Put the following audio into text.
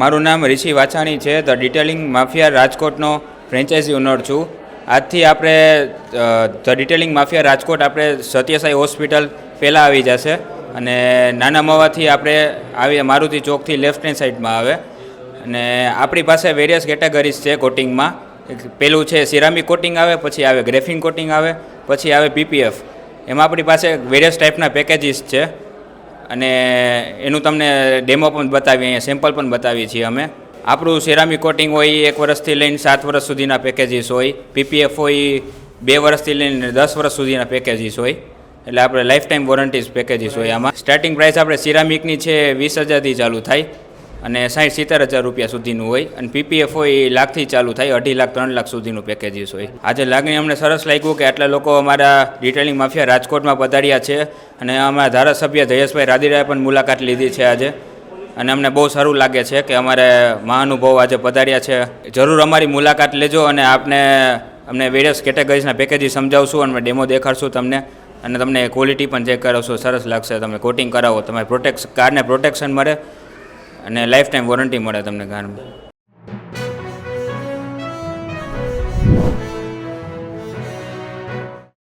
મારું નામ રિષિ વાછાણી છે, ધ ડિટેલિંગ માફિયા રાજકોટનો ફ્રેન્ચાઇઝી ઓનર છું. આજથી આપણે ધ ડિટેલિંગ માફિયા રાજકોટ આપણે સત્યસાઈ હોસ્પિટલ પહેલાં આવી જશે અને નાના મવાથી આપણે આવી મારુતિ ચોકથી લેફ્ટ હેન્ડ સાઈડમાં આવે. અને આપણી પાસે વેરિયસ કેટેગરીઝ છે કોટિંગમાં પેલું છે સિરામિક કોટિંગ આવે, પછી આવે ગ્રેફિન કોટિંગ આવે, પછી આવે પીપીએફ એમાં આપણી પાસે વેરિયસ ટાઈપના પેકેજીસ છે. અને એનું તમને ડેમો પણ બતાવીએ, અહીંયા સેમ્પલ પણ બતાવીએ છીએ અમે. આપણું સેરામિક કોટિંગ હોય, એક વર્ષથી લઈને સાત વર્ષ સુધીના પેકેજીસ હોય. પીપીએફ હોય, બે વર્ષથી લઈને દસ વર્ષ સુધીના પેકેજીસ હોય. એટલે આપણે લાઈફ ટાઈમ વોરંટીઝ પેકેજીસ હોય આમાં. સ્ટાર્ટિંગ પ્રાઇસ આપણે સિરામિકની છે વીસ હજારથી ચાલુ થાય. અને સાઠ સિત્તેર હજાર રૂપિયા સુધીનું હોય. અને પીપીએફ હોય એ લાખથી ચાલુ થાય, અઢી લાખ, ત્રણ લાખ સુધીનું પેકેજીસ હોય. આજે લાગણી અમને સરસ લાગ્યું કે આટલા લોકો અમારા ડિટેલિંગ માફિયા રાજકોટમાં પધાર્યા છે. અને અમારા ધારાસભ્ય જયેશભાઈ રાદીરાએ પણ મુલાકાત લીધી છે આજે. અને અમને બહુ સારું લાગે છે કે અમારે મહાનુભાવ આજે પધાર્યા છે. જરૂર અમારી મુલાકાત લેજો અને આપને અમને વેરિયસ કેટેગરીઝના પેકેજીસ સમજાવશું અને ડેમો દેખાડશું તમને. અને તમને ક્વોલિટી પણ ચેક કરાવશો. સરસ લાગશે તમે કોટિંગ કરાવો, તમારે પ્રોટેક્શ કારને પ્રોટેક્શન મળે. અને લાઈફ ટાઈમ વોરંટી મળે તમને કારમાં